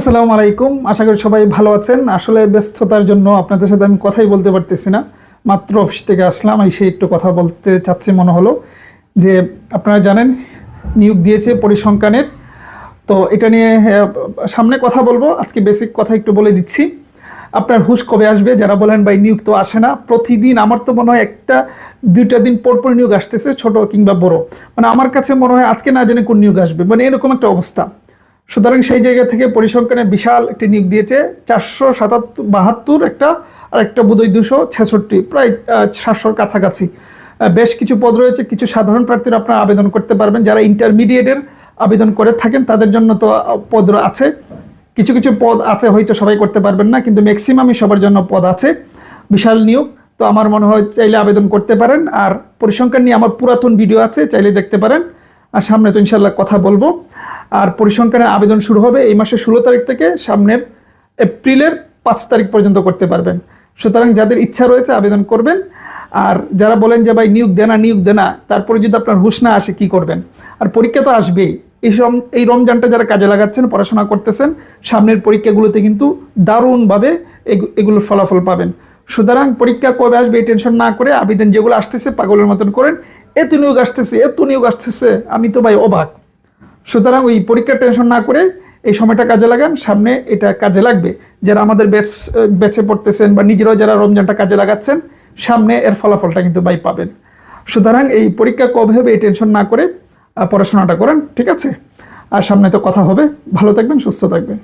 আসসালামু আলাইকুম। আশা করি সবাই ভালো আছেন। আসলে ব্যস্ততার জন্য আপনাদের সাথে আমি কথাই বলতে পারতেছি না। মাত্র অফিস থেকে আসলাম, এসে একটু কথা বলতে চাচ্ছি মনে হলো যে আপনারা জানেন নিয়োগ দিয়েছে পরিসংখ্যানের। তো এটা নিয়ে সামনে কথা বলব। আজকে বেসিক কথা একটু বলে দিচ্ছি। আপনার হুশ কবে আসবে? যারা বলেন ভাই নিয়োগ তো আসে না, প্রতিদিন আমার তো মনে হয় একটা, দুইটা দিন পর পর নিয়োগ আসতেছে, ছোট কিংবা বড়। মানে আমার কাছে মনে হয় আজকে না জানি কোন নিয়োগ আসবে। মানে এরকম একটা অবস্থা। সুতরাং সেই জায়গা থেকে পরিসংখ্যানে বিশাল একটি নিয়োগ দিয়েছে, চারশো সাতাত্তর, বাহাত্তর একটা আর একটা বোধহয় দুশো ছেষট্টি, প্রায় সাতশোর কাছাকাছি। বেশ কিছু পদ রয়েছে, কিছু সাধারণ প্রার্থীরা আপনারা আবেদন করতে পারবেন। যারা ইন্টারমিডিয়েটের আবেদন করে থাকেন, তাদের জন্য তো পদ আছে। কিছু কিছু পদ আছে, হয়তো সবাই করতে পারবেন না, কিন্তু ম্যাক্সিমামই সবার জন্য পদ আছে। বিশাল নিয়োগ, তো আমার মনে হয় চাইলে আবেদন করতে পারেন। আর পরিসংখ্যান নিয়ে আমার পুরাতন ভিডিও আছে, চাইলে দেখতে পারেন। আর সামনে তো ইনশাল্লাহ কথা বলব। আর পরিসংখ্যানের আবেদন শুরু হবে এই মাসের ষোলো তারিখ থেকে সামনের এপ্রিলের পাঁচ তারিখ পর্যন্ত করতে পারবেন। সুতরাং যাদের ইচ্ছা রয়েছে আবেদন করবেন, আর যারা বলেন যে, ভাই, নিয়োগ দেনা নিয়োগ দেনা, তারপরে যদি আপনার হুশ না আসে কি করবেন? আর পরীক্ষা তো আসবেই। এই সম এই রমজানটা যারা কাজে লাগাচ্ছেন, পড়াশোনা করতেছেন, সামনের পরীক্ষাগুলোতে কিন্তু দারুণভাবে এগু- এগুলোর ফলাফল পাবেন। সুতরাং পরীক্ষা কবে আসবে এই টেনশন না করে আবেদন যেগুলো আসতেছে, পাগলের মতন করেন, এত নিয়োগ আসতেছে, এত নিয়োগ আসতেছে। আমি তো, ভাই, অবাক। সুতরাং ওই পরীক্ষার টেনশন না করে এই সময়টা কাজে লাগান। সামনে এটা কাজে লাগবে। যারা আমাদের বেচ ব্যাচে পড়তেছেন বা নিজেরাও যারা রমজানটা কাজে লাগাচ্ছেন, সামনে এর ফলাফলটা কিন্তু বাই পাবেন। সুতরাং এই পরীক্ষা কবে হবে এই টেনশন না করে পড়াশোনাটা করেন, ঠিক আছে? আর সামনে তো কথা হবে। ভালো থাকবেন, সুস্থ থাকবেন।